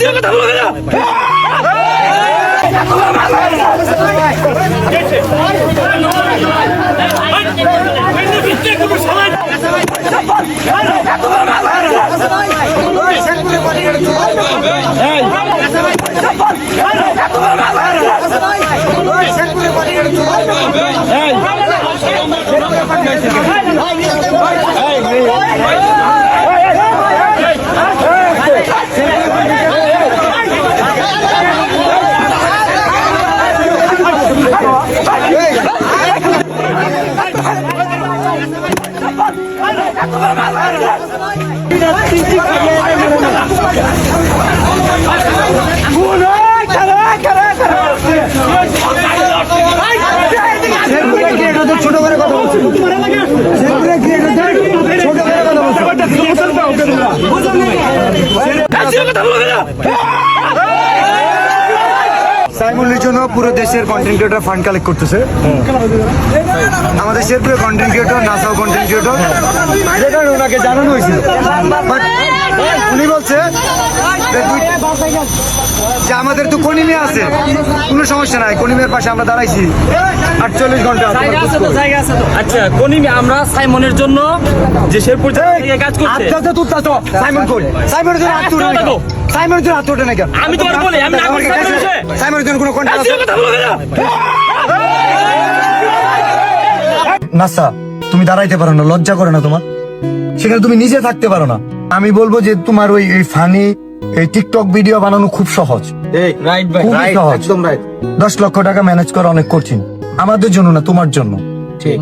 Hey! ছোট করে কথা বলছি ছোট করে কথা বলছি জন্য পুরো দেশের কন্টেন্ট ক্রিয়েটর ফান্ড কালেক্ট করতেছে আমাদের শেরপুরে কন্টেন্ট ক্রিয়েটর নাসাও কন্টেন্ট ক্রিয়েটর যে কারণে ওনাকে জানানো হয়েছিল বাট উনি বলছে যে আমাদের তো কনিমে আছে কোনো সমস্যা নাই কনিমের পাশে আমরা দাঁড়াইছি আটচল্লিশ ঘণ্টা আচ্ছা কনিমি আমরা সাইমনের জন্য যে শেরপুর থেকে কাজ করছে আচ্ছা আচ্ছা তুই তো সাইমন কই সাইমনের জন্য হাত তুলে আচ্ছা, সাইমনের জন্য হাত তুলে না কেন আমি তোমার বলি, আমি না করি সাইমনের বিষয়ে। সাইমনের জন্য কোনো? নাসা তুমি দাঁড়াইতে পারো না লজ্জা করে না তোমার। সেখানে তুমি নিজে থাকতে পারো না। আমি বলব যে তোমার ওই এই ফানি এই টিকটক ভিডিও বানানো খুব সহজ। রাইট ভাই খুবই সহজ। দশ লক্ষ টাকা ম্যানেজ করা অনেক কঠিন। আমাদের জন্য না তোমার জন্য। ঠিক।